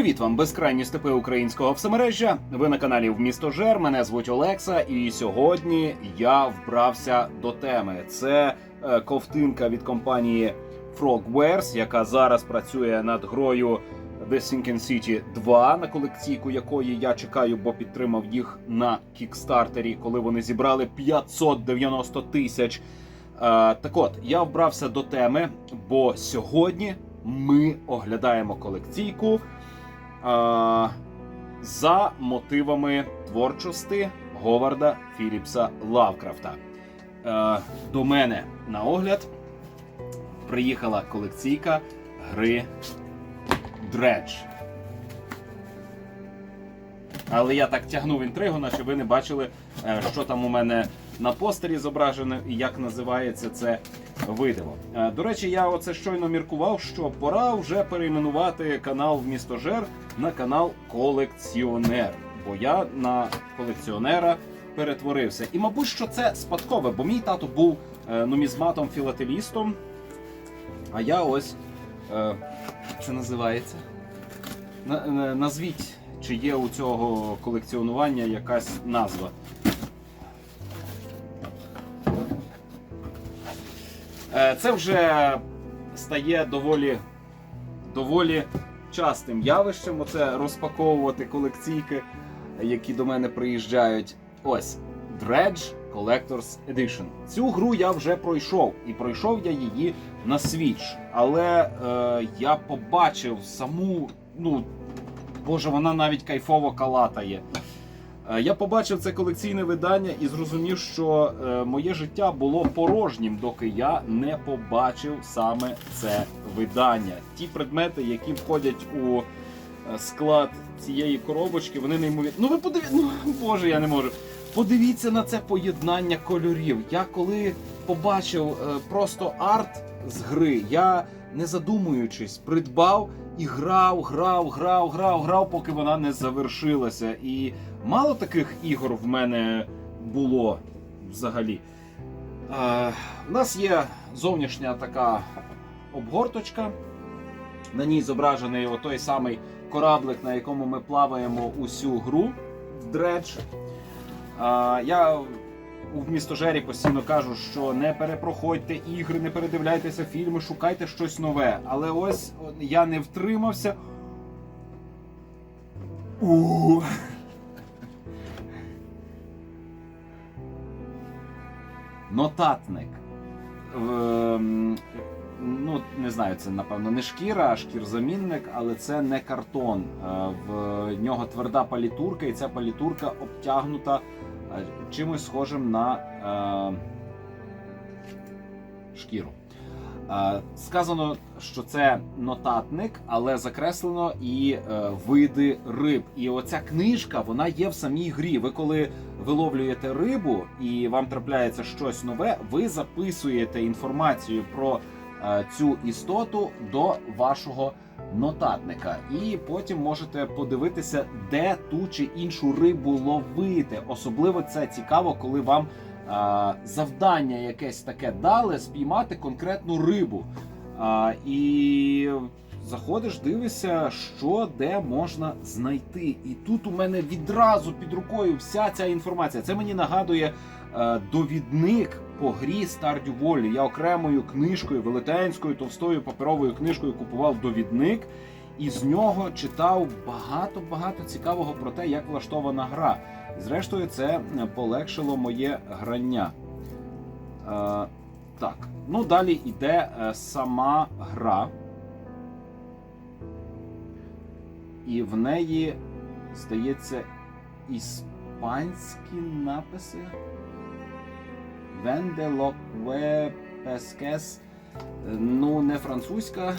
Привіт вам, безкрайні степи українського всемережжя. Ви на каналі Вмісто Жер. Мене звуть Олекса, і сьогодні я вбрався до теми. Це е, ковтинка від компанії Frogwares, яка зараз працює над грою The Sinking City 2, на колекційку якої я чекаю, бо підтримав їх на кікстартері, коли вони зібрали 590 тисяч. Е, так от, я вбрався до теми, бо сьогодні ми оглядаємо колекційку за мотивами творчості Говарда Філіпса Лавкрафта. Е, до мене на огляд приїхала колекційка гри Dredge. Але я так тягнув інтригу, наче ви не бачили, е, що там у мене на постері зображено і як називається це видиво. Е, До речі, я оце щойно міркував, що пора вже перейменувати канал Вмісто Жер на канал Колекціонер. Бо я на колекціонера перетворився. І, мабуть, що це спадкове, бо мій тато був е, нумізматом філателістом. А я ось е, як це називається. На- на- Назвіть, чи є у цього колекціонування якась назва. Це вже стає доволі, доволі частим явищем. Оце розпаковувати колекційки, які до мене приїжджають. Ось Dredge Collector's Edition. Цю гру я вже пройшов, і пройшов я її на Switch. Але е, я побачив саму, ну боже, вона навіть кайфово калатає. Е, Я побачив це колекційне видання і зрозумів, що е, моє життя було порожнім, доки я не побачив саме це видання. Ті предмети, які входять у е, склад цієї коробочки, вони неймовірні. Ну ви подивіться, ну боже, я не можу. Подивіться на це поєднання кольорів. Я коли побачив просто арт з гри, я не задумуючись, придбав і грав, грав, грав, грав, грав, поки вона не завершилася. І мало таких ігор в мене було взагалі. Е, у нас є зовнішня така обгорточка. На ній зображений той самий кораблик, на якому ми плаваємо усю гру Dredge. Е, я у містожері постійно кажу, що не перепроходьте ігри, не передивляйтеся фільми, шукайте щось нове. Але ось я не втримався. У. Нотатник. Ем, Ну, не знаю, це напевно не шкіра, а шкірзамінник, але це не картон. Е, В нього тверда палітурка, і ця палітурка обтягнута чимось схожим на е, шкіру. Е, Сказано, що це нотатник, але закреслено і е, види риб. І оця книжка вона є в самій грі. Ви коли виловлюєте рибу і вам трапляється щось нове, ви записуєте інформацію про е, цю істоту до вашого нотатника, і потім можете подивитися, де ту чи іншу рибу ловити. Особливо це цікаво, коли вам е, завдання якесь таке дали спіймати конкретну рибу. А, і заходиш, дивишся, що де можна знайти. І тут у мене відразу під рукою вся ця інформація. Це мені нагадує е, довідник по грі Stardew Valley. Я окремою книжкою, велетенською товстою паперовою книжкою купував довідник. І з нього читав багато-багато цікавого про те, як влаштована гра. Зрештою, це е, полегшило моє грання. Е, так, ну далі йде е, сама гра. І в неї, здається, іспанські написи. Венде Ну, не французька.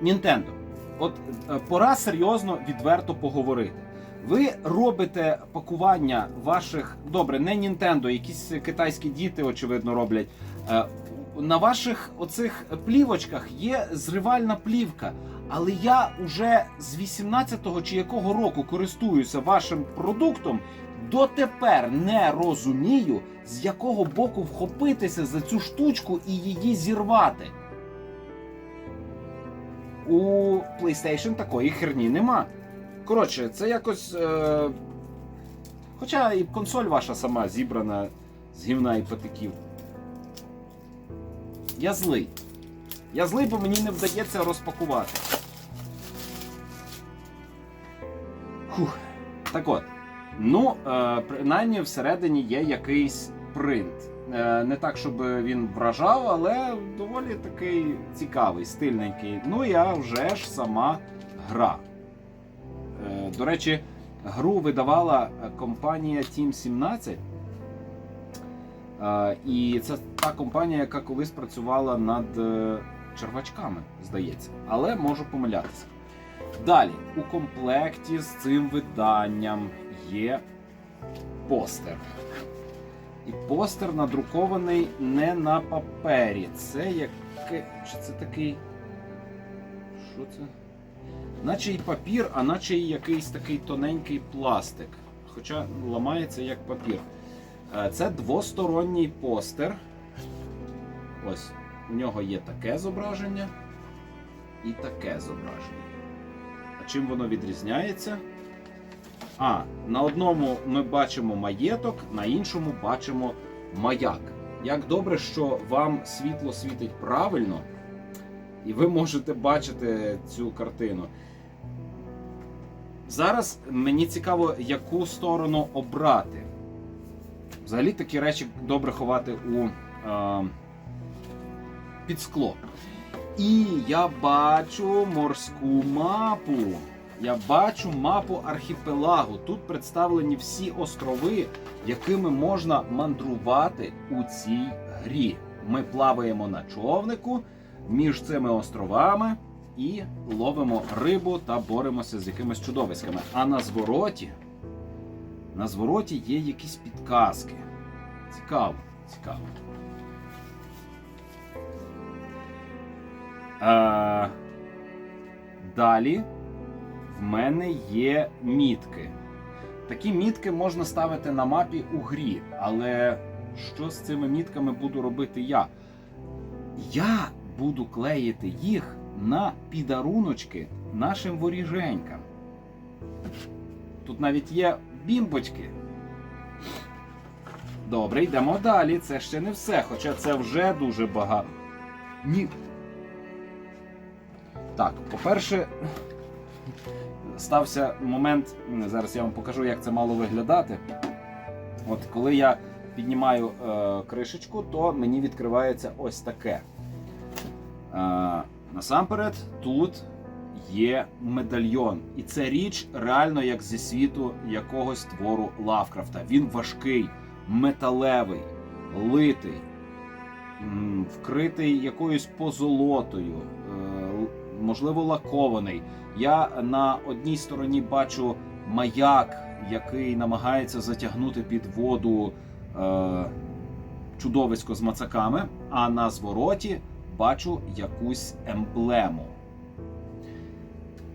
Нінтендо. От е, пора серйозно відверто поговорити. Ви робите пакування ваших добре, не Нінтендо, якісь китайські діти, очевидно, роблять. Е, На ваших оцих плівочках є зривальна плівка. Але я уже з 18-го чи якого року користуюся вашим продуктом, дотепер не розумію, з якого боку вхопитися за цю штучку і її зірвати. У PlayStation такої херні нема. Коротше, це якось. Е... Хоча і консоль ваша сама зібрана з гівна і патиків. Я злий. Я злий, бо мені не вдається розпакувати. Фух. Так от. Ну, е, принаймні всередині є якийсь принт. Е, не так, щоб він вражав, але доволі такий цікавий, стильненький. Ну, я вже ж сама гра. Е, до речі, гру видавала компанія Team 17. Е, і це та компанія, яка колись працювала над червачками, здається. Але можу помилятися. Далі, у комплекті з цим виданням є постер. І постер надрукований не на папері. Це яке. Чи це такий. Що це? Наче й папір, а наче й якийсь такий тоненький пластик. Хоча ламається як папір. Е, Це двосторонній постер. Ось, у нього є таке зображення і таке зображення. А чим воно відрізняється? А, на одному ми бачимо маєток, на іншому бачимо маяк. Як добре, що вам світло світить правильно, і ви можете бачити цю картину. Зараз мені цікаво, яку сторону обрати. Взагалі такі речі добре ховати у е, під скло. І я бачу морську мапу. Я бачу мапу архіпелагу. Тут представлені всі острови, якими можна мандрувати у цій грі. Ми плаваємо на човнику між цими островами і ловимо рибу та боремося з якимись чудовиськами. А на звороті, на звороті є якісь підказки. Цікаво, цікаво. Е, далі в мене є мітки. Такі мітки можна ставити на мапі у грі, але що з цими мітками буду робити я? Я буду клеїти їх на підаруночки нашим воріженькам. Тут навіть є бімбочки. Добре, йдемо далі. Це ще не все, хоча це вже дуже багато. Ні. Так, по-перше, стався момент. Зараз я вам покажу, як це мало виглядати. От коли я піднімаю е, кришечку, то мені відкривається ось таке. Е, насамперед, тут є медальйон. І це річ реально як зі світу якогось твору Лавкрафта. Він важкий, металевий, литий, вкритий якоюсь позолотою, можливо, лакований. Я на одній стороні бачу маяк, який намагається затягнути під воду е, чудовисько з мацаками, а на звороті бачу якусь емблему.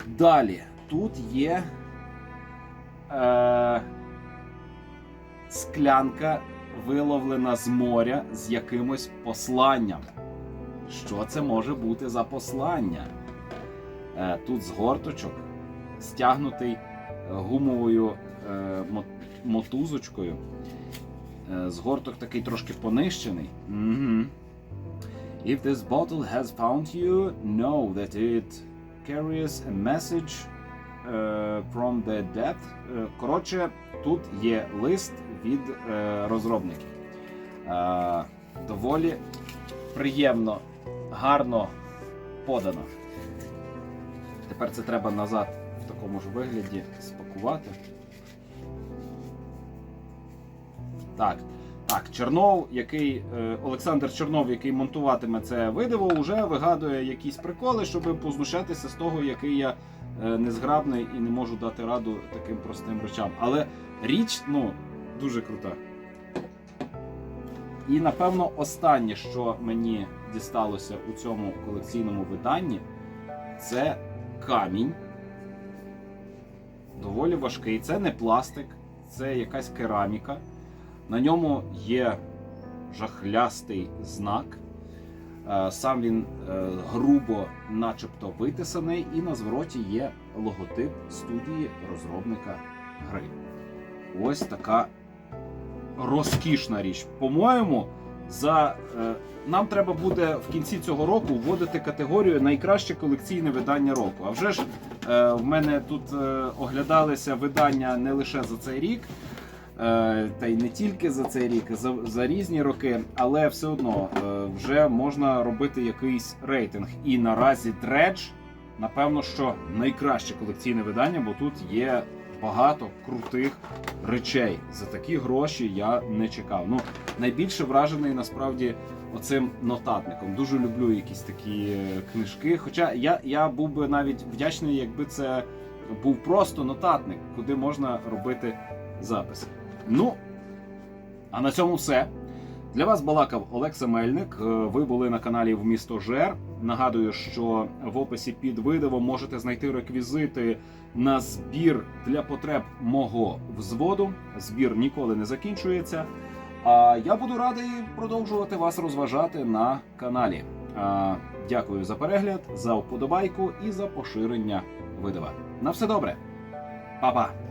Далі тут є е, склянка, виловлена з моря з якимось посланням. Що це може бути за послання? Е, тут згорточок, стягнутий е, гумовою е, мотузочкою. Е, Згорток такий трошки понищений. Угу. If this bottle has found you, know that it carries a message е, from the depth. Коротше, тут є лист від е, розробників. Е, доволі приємно, гарно подано. Тепер це треба назад в такому ж вигляді спакувати. Так. Так, Чернов, який е, Олександр Чернов, який монтуватиме це видиво, вже вигадує якісь приколи, щоб познущатися з того, який я е, незграбний і не можу дати раду таким простим речам. Але річ ну, дуже крута. І напевно останнє, що мені дісталося у цьому колекційному виданні, це камінь. Доволі важкий. Це не пластик, це якась кераміка. На ньому є жахлястий знак. Е, Сам він е, грубо, начебто, витисаний, і на звороті є логотип студії розробника гри. Ось така розкішна річ. По-моєму, за е, нам треба буде в кінці цього року вводити категорію найкраще колекційне видання року. А вже ж е, в мене тут е, оглядалися видання не лише за цей рік. Та й не тільки за цей рік, за, за різні роки, але все одно вже можна робити якийсь рейтинг. І наразі Dredge, напевно, що найкраще колекційне видання, бо тут є багато крутих речей. За такі гроші я не чекав. Ну, найбільше вражений насправді оцим нотатником. Дуже люблю якісь такі е, книжки. Хоча я, я був би навіть вдячний, якби це був просто нотатник, куди можна робити записи. Ну, а на цьому все. Для вас балакав Олекса Мельник. Е, Ви були на каналі в місто Жер. Нагадую, що в описі під відео можете знайти реквізити на збір для потреб мого взводу. Збір ніколи не закінчується. А я буду радий продовжувати вас розважати на каналі. Дякую за перегляд, за вподобайку і за поширення видео. На все добре, Па-па!